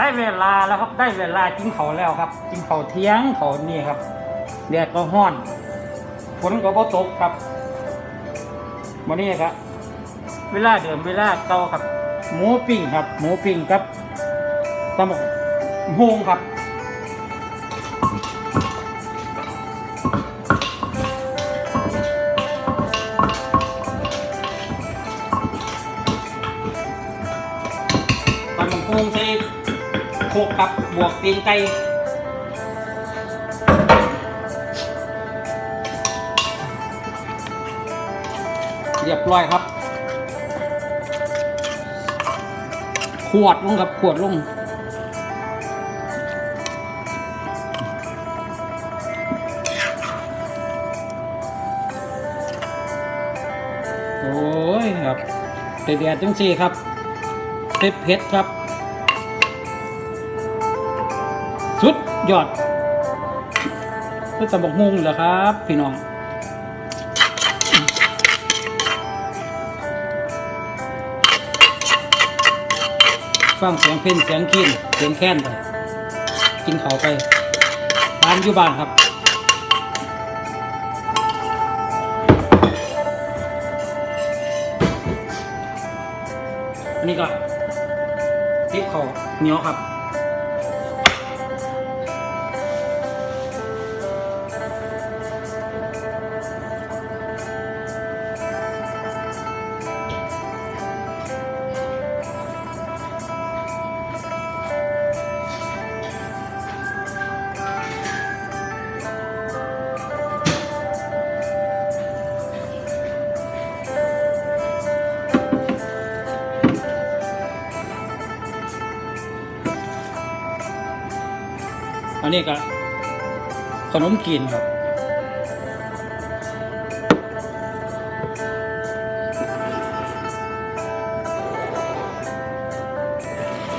ได้เวลาแล้วครับ ได้เวลากินเขาแล้วครับ กินเขาเที่ยงเขานี่ครับ แดดก็ห้อน ฝนก็บ่ตกครับวันนี้ครับ เวลาเดิมเวลาเก่าครับ หมูปิ้งครับ หมูปิ้งครับตำบักฮงครับตำบักฮงใส่ โคกกับบวกตีนไก่เรียบร้อยครับ ขวดลงครับ ขวดลงโอ้ยครับเดียดจังสี่ครับเผ็ดเผ็ดครับ สุดยอดก็จะบอกงงเหรอครับ พี่น้องฟังเสียงเพ่นเสียงขีนเสียงแค้นไปกินเขาไปทานอยู่บ้านครับอันนี้ก็ทิปเขาเหนียวครับ นนี้ก็ขนมกินครับ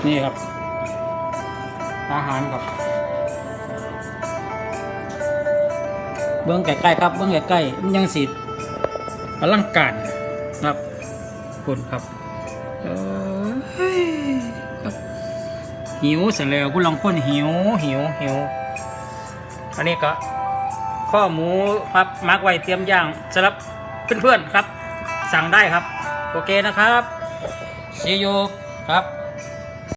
นี่ครับ อาหารครับ เบื้องใกล้ๆครับ เบื้องใกล้ๆมันยังสิอลังการครับคุณครับเอ้ยครับ หิวเสร็จแล้วผู้ลองคนหิวหิวหิวอันนี้ก็ข้อหมูครับมักไว้เตรียมย่างสำหรับเพื่อนๆครับ สั่งได้ครับ โอเคนะครับซีอูครับ